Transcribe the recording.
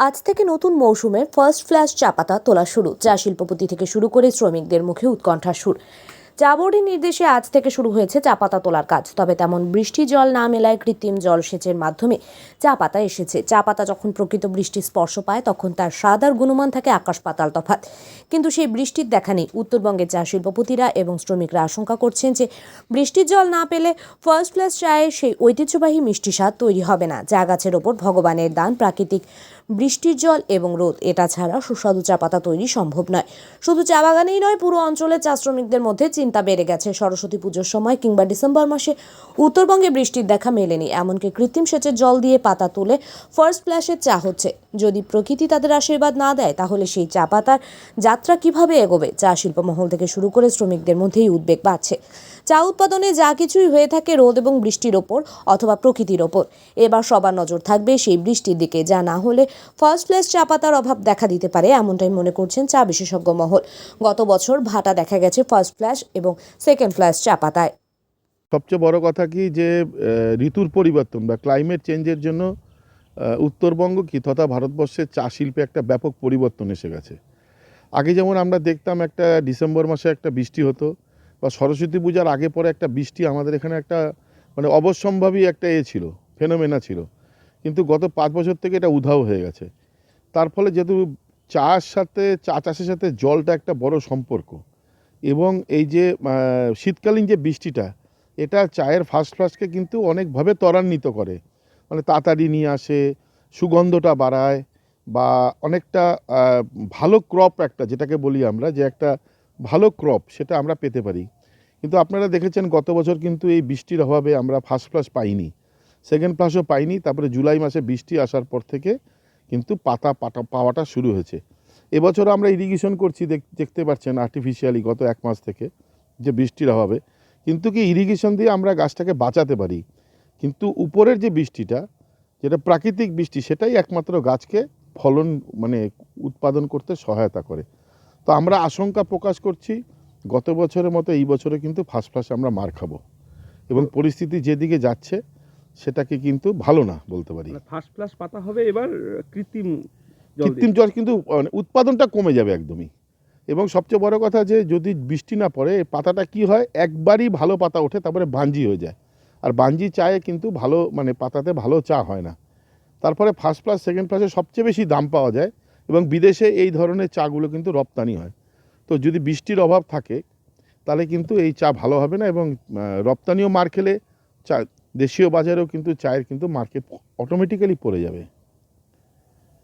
আজ থেকে নতুন মৌসুমে ফার্স্ট ফ্ল্যাশ চা পাতা তোলা শুরু চা শিল্পপতি থেকে শুরু করে শ্রমিকদের মুখে উৎকণ্ঠা সুর। চা বোর্ডের নির্দেশে আজ থেকে শুরু হয়েছে চা পাতা তোলার কাজ, তবে তেমন বৃষ্টি জল না মেলায় কৃত্রিম জল সেচের মাধ্যমে চা পাতা এসেছে। চা পাতা যখন প্রকৃত বৃষ্টির স্পর্শ পায়, তখন তার স্বাদ আর গুণমান থাকে আকাশ পাতাল তফাৎ। কিন্তু সেই বৃষ্টির দেখা নেই। উত্তরবঙ্গের চা শিল্পপতিরা এবং শ্রমিকরা আশঙ্কা করছেন যে বৃষ্টির জল না পেলে ফার্স্ট ক্লাস চায়ের সেই ঐতিহ্যবাহী মিষ্টি স্বাদ তৈরি হবে না। চা গাছের ওপর ভগবানের দান, প্রাকৃতিক বৃষ্টির জল এবং রোদ। এটা ছাড়া সুস্বাদু চা পাতা তৈরি সম্ভব নয়। শুধু চা বাগানেই নয়, পুরো অঞ্চলে চা শ্রমিকদের মধ্যে চিন্তা বেড়ে গেছে। সরস্বতী পুজোর সময় কিংবা ডিসেম্বর মাসে উত্তরবঙ্গে বৃষ্টির দেখা মেলেনি। এমনকি কৃত্রিম সেচের জল দিয়ে পাতা তুলে ফার্স্ট ফ্ল্যাশের চা হচ্ছে। যদি প্রকৃতি তাদের আশীর্বাদ না দেয়, তাহলে সেই চা পাতার যাত্রা কীভাবে এগোবে? চা শিল্প মহল থেকে শুরু করে শ্রমিকদের মধ্যেই উদ্বেগ বাড়ছে। চা উৎপাদনে যা কিছুই হয়ে থাকে রোদ এবং বৃষ্টির ওপর অথবা প্রকৃতির ওপর। এবার সবার নজর থাকবে সেই বৃষ্টির দিকে, যা না হলে ফার্স্ট ফ্ল্যাশ চা পাতার অভাব দেখা দিতে পারে, এমনটাই মনে করছেন চা বিশেষজ্ঞ মহল। গত বছর ভাটা দেখা গেছে ফার্স্ট ফ্ল্যাশ এবং সেকেন্ড ফ্ল্যাশ চা পাতায়। সবচেয়ে বড় কথা কি যে ঋতুর পরিবর্তন বা ক্লাইমেট চেঞ্জের জন্য উত্তরবঙ্গ কি তথা ভারতবর্ষের চা শিল্পে একটা ব্যাপক পরিবর্তন এসে গেছে। আগে যেমন আমরা দেখতাম একটা ডিসেম্বর মাসে একটা বৃষ্টি হতো বা সরস্বতী পূজার আগে পরে একটা বৃষ্টি আমাদের এখানে একটা মানে অবশ্যম্ভাবী একটা এ ছিল, ফেনোমেনা ছিল। কিন্তু গত পাঁচ বছর থেকে এটা উধাও হয়ে গেছে। তার ফলে যেহেতু চার সাথে, চা চাষের সাথে জলটা একটা বড় সম্পর্ক এবং এই যে শীতকালীন যে বৃষ্টিটা, এটা চায়ের ফার্স্ট ফ্লাশকে কিন্তু অনেকভাবে ত্বরান্বিত করে। মানে তাড়াতাড়ি নিয়ে আসে, সুগন্ধটা বাড়ায় বা অনেকটা ভালো ক্রপ একটা, যেটাকে বলি আমরা, যে একটা ভালো ক্রপ সেটা আমরা পেতে পারি। কিন্তু আপনারা দেখেছেন গত বছর কিন্তু এই বৃষ্টির অভাবে আমরা ফার্স্ট ফ্লাশ পাইনি। সেকেন্ড ফ্লাশও পাইনি, তারপরে জুলাই মাসে বৃষ্টি আসার পর থেকে কিন্তু পাতা পাটা, পাওয়াটা শুরু হয়েছে। এবছর আমরা ইরিগেশন করছি, দেখ- দেখতে পাচ্ছেন আর্টিফিশিয়ালি গত এক মাস থেকে যে বৃষ্টির অভাবে। কিন্তু কি ইরিগেশন দিয়ে আমরা গাছটাকে বাঁচাতে পারি? কিন্তু উপরের যে বৃষ্টিটা, যেটা প্রাকৃতিক বৃষ্টি, সেটাই একমাত্র গাছকে ফলন মানে উৎপাদন করতে সহায়তা করে। তো আমরা আশঙ্কা প্রকাশ করছি গত বছরের মতো এই বছরে কিন্তু ফার্স্ট ফার্স্ট আমরা মার খাব। এবং পরিস্থিতি যেদিকে যাচ্ছে সেটাকে কিন্তু ভালো না বলতে পারি। ফার্স্ট ক্লাস পাতা হবে এবার কৃত্রিম কৃত্রিম জল কিন্তু মানে উৎপাদনটা কমে যাবে একদমই। এবং সবচেয়ে বড় কথা যে যদি বৃষ্টি না পড়ে পাতাটা কি হয়? একবারই ভালো পাতা ওঠে তারপরে বাঞ্জি হয়ে যায়। আর বাঞ্জি চায়ে কিন্তু ভালো মানে পাতাতে ভালো চা হয় না। তারপরে ফার্স্ট ক্লাস সেকেন্ড ক্লাসে সবচেয়ে বেশি দাম পাওয়া যায়। এবং বিদেশে এই ধরনের চাগুলো কিন্তু রপ্তানি হয়। তো যদি বৃষ্টির অভাব থাকে, তাহলে কিন্তু এই চা ভালো হবে না এবং রপ্তানিও মার খেলে চা, দেশীয় বাজারেও কিন্তু চায়ের কিন্তু মার্কেট অটোমেটিক্যালি পড়ে যাবে।